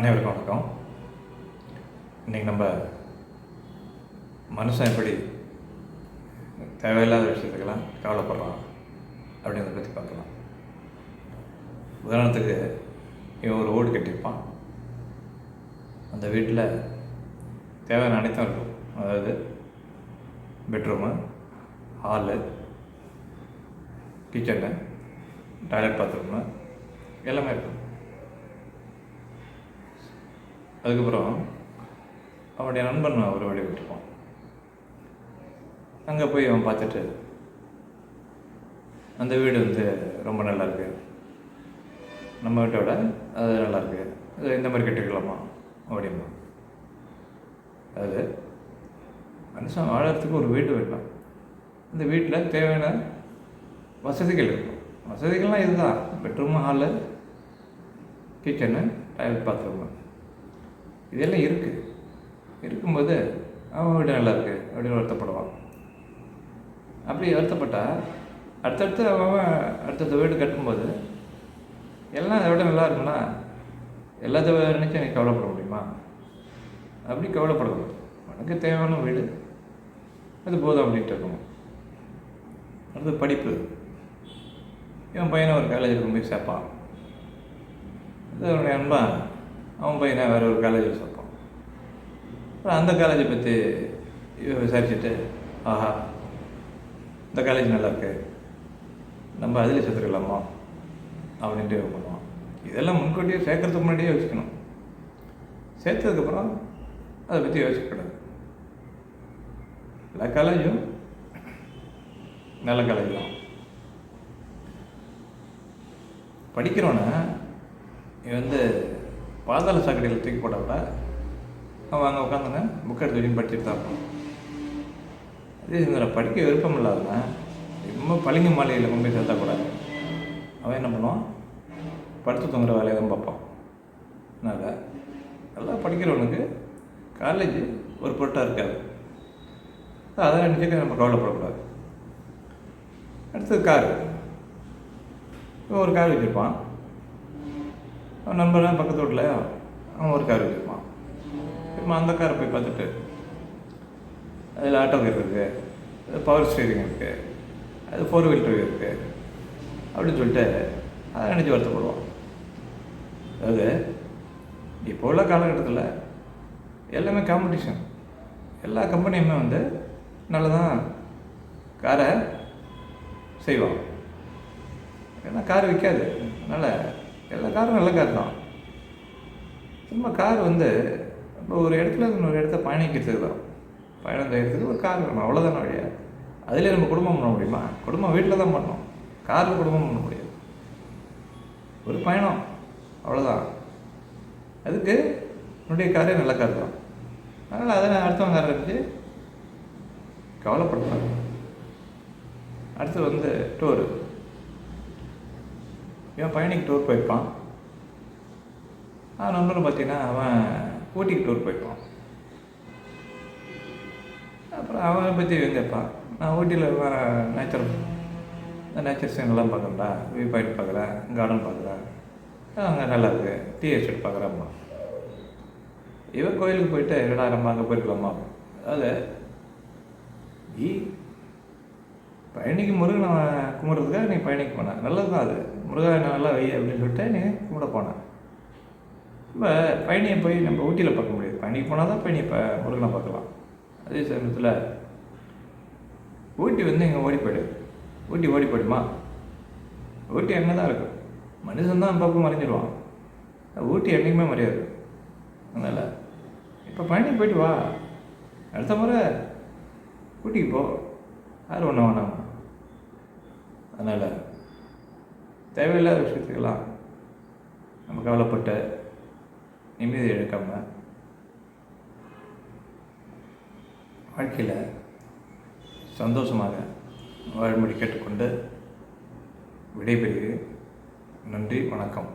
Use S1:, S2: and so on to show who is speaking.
S1: அனைவருக்கும் வணக்கம். இன்றைக்கி நம்ம மனுஷன் எப்படி தேவையில்லாத விஷயத்துக்கெல்லாம் கவலைப்படுறான் அப்படின்றத பற்றி பார்க்கலாம். உதாரணத்துக்கு இவன் ஒரு ஓடு கட்டியிருப்பான். அந்த வீட்டில் தேவையான அனைத்தும் இருக்கும். அதாவது bedroom hall kitchen toilet bathroom எல்லாமே இருக்கும். அதுக்கப்புறம் அவனுடைய நண்பன் ஒரு வழி விட்டுருப்பான் அங்கே போய் அவன் பார்த்துட்டு அந்த வீடு வந்து ரொம்ப நல்லா இருக்கு. நம்ம வீட்டோட அது நல்லா இருக்கு. அது இந்த மாதிரி கட்டிக்கலாமா அப்படிமா அது மனுஷன் வாழறதுக்கு ஒரு வீடு வேணும் இந்த வீட்டில் தேவையான வசதிகள் இருக்கும். வசதிகள்லாம் இதுதான். Bedroom hall kitchen toilet bathroom இதெல்லாம் இருக்குது இருக்கும்போது அவன் வீடு நல்லா இருக்கு அப்படின்னு வருத்தப்படுவான். அப்படி வருத்தப்பட்டா அடுத்தடுத்து அவன் அடுத்தடுத்த வீடு கட்டும்போது எல்லாம் அதை விட நல்லா இருக்கும்னா எல்லாத்த நினச்சி எனக்கு கவலைப்பட முடியுமா? அப்படி கவலைப்படக்கூடாது உனக்கு தேவையான வீடு. அது போதும் அப்படின்ட்டு இருக்கணும் அடுத்து படிப்பு. இவன் பையனை ஒரு காலேஜில் போய் சேர்ப்பான். அது அவனுடைய அன்பா அவன் பையனை வேறு ஒரு காலேஜில் சேர்ப்பான். அப்புறம் அந்த காலேஜை பற்றி விசாரிச்சுட்டு ஆஹா இந்த காலேஜ் நல்லா இருக்கு. நம்ம அதில் சேர்த்துக்கலாமா? அப்படின்ட்டு பண்ணுவான். இதெல்லாம் முன்கூட்டியே சேர்க்கறதுக்கு முன்னாடியே யோசிக்கணும். சேர்த்ததுக்கப்புறம் அதை பற்றி யோசிக்கக்கூடாது எல்லா காலேஜும் நல்ல காலேஜ் தான். படிக்கிறோன்னா வந்து பாதாள சாக்கடையில் தூக்கி போட்ட விட அவன் அங்கே உட்காந்துங்க புக் எடுத்து வச்சு படிச்சுட்டு தான் இருப்பான். அதே இதில் படிக்க விருப்பம் இல்லாதவன் ரொம்ப பளிங்கு மாலையில் கொண்டு போய் சேர்த்தா அவன் என்ன பண்ணுவான்? படுத்து தூங்குற வேலையை தான் பார்ப்பான். அதனால் நல்லா படிக்கிறவனுக்கு காலேஜ் ஒரு பொருட்டாக இருக்காது. அதை நினச்சிட்டு நம்ம கவலைப்படக்கூடாது அடுத்தது கார் ஒரு கார் வச்சுருப்பான். நண்பர்லாம் பக்கத்து வீட்டில் அவன் ஒரு கார் வச்சுருப்பான் இப்போ அந்த காரை போய் பார்த்துட்டு அதில் ஆட்டோ கேர் இருக்குது அது பவர் ஸ்டீரிங் இருக்குது அது ஃபோர் வீல் டிரைவ் இருக்குது அப்படின்னு சொல்லிட்டு அதை நினச்சி வருத்தப்படுவான். அதாவது இப்போ உள்ள காலகட்டத்தில் எல்லாமே காம்படிஷன் எல்லா கம்பெனியுமே வந்து நல்லதான் காரை செய்வான் ஏன்னா கார் விற்காது அதனால் எல்லா காரும் நல்ல கார் தான். சும்மா கார் வந்து இப்போ ஒரு இடத்துல இன்னொரு இடத்த பயணிக்கிறதுக்கு தான் பயணம் செய்கிறதுக்கு ஒரு கார் வேணும் அவ்வளோதான வழியா. அதிலே நம்ம குடும்பம் பண்ண முடியுமா? குடும்பம் வீட்டில் தான் பண்ணோம் காரில் குடும்பம் பண்ண முடியாது. ஒரு பயணம் அவ்வளோதான் அதுக்கு என்னுடைய காரே நல்ல கார் தான். அதனால் அதை நான் அடுத்தவங்க காரை வச்சு கவலைப்படுறேன் அடுத்து வந்து டூரு. இவன் பயணிக்கு டூர் போயிருப்பான். அவன் நண்பரும் பார்த்தீங்கன்னா அவன் ஊட்டிக்கு டூர் போயிருப்பான். அப்புறம் அவனை பற்றி இவன் கேட்பான் நான் ஊட்டியில் நேச்சர் இந்த நேச்சர் சீன்லாம் பார்க்குறா வியூ பாயிண்ட் பார்க்குறேன் கார்டன் பார்க்குறேன். அங்கே நல்லா இருக்குது டீ எஸ்டேட் பார்க்குறேம்மா. இவன் கோயிலுக்கு போயிட்டு என்னடா நம்ம அங்கே போயிருக்கலாமா? அதாவது நீ பயணிக்கு முருகனை கும்பிட்றதுக்காக நீ பயணிக்கு போனேன் நல்லது தான் அது. முருகா நல்லா வை அப்படின்னு சொல்லிட்டு நீ கும்பிட போனேன் இப்போ பயணியை போய் நம்ம ஊட்டியில் பார்க்க முடியாது. பயணிக்கு போனால் தான் பயணியை இப்போ முருகனை பார்க்கலாம். அதே சமயத்தில் ஊட்டி வந்து இங்கே ஓடி போயிடு. ஊட்டி ஓடி போயிடுமா? ஊட்டி அங்கே தான் இருக்கும் மனுஷன் தான் பக்கம் மறைஞ்சிடுவான் ஊட்டி என்றைக்குமே மறையாது. அதனால் இப்போ பயணி போயிட்டு வா. அடுத்த முறை ஊட்டிக்கு போ. யார் ஒன்று வேணாம். அதனால் தேவையில்லாத விஷயத்துக்கெல்லாம் நம்ம கவலைப்பட்ட நிம்மதி எடுக்காமல் வாழ்க்கையில் சந்தோஷமாக வாழும்படி கேட்டுக்கொண்டு விடைபெறுகிறேன். நன்றி வணக்கம்.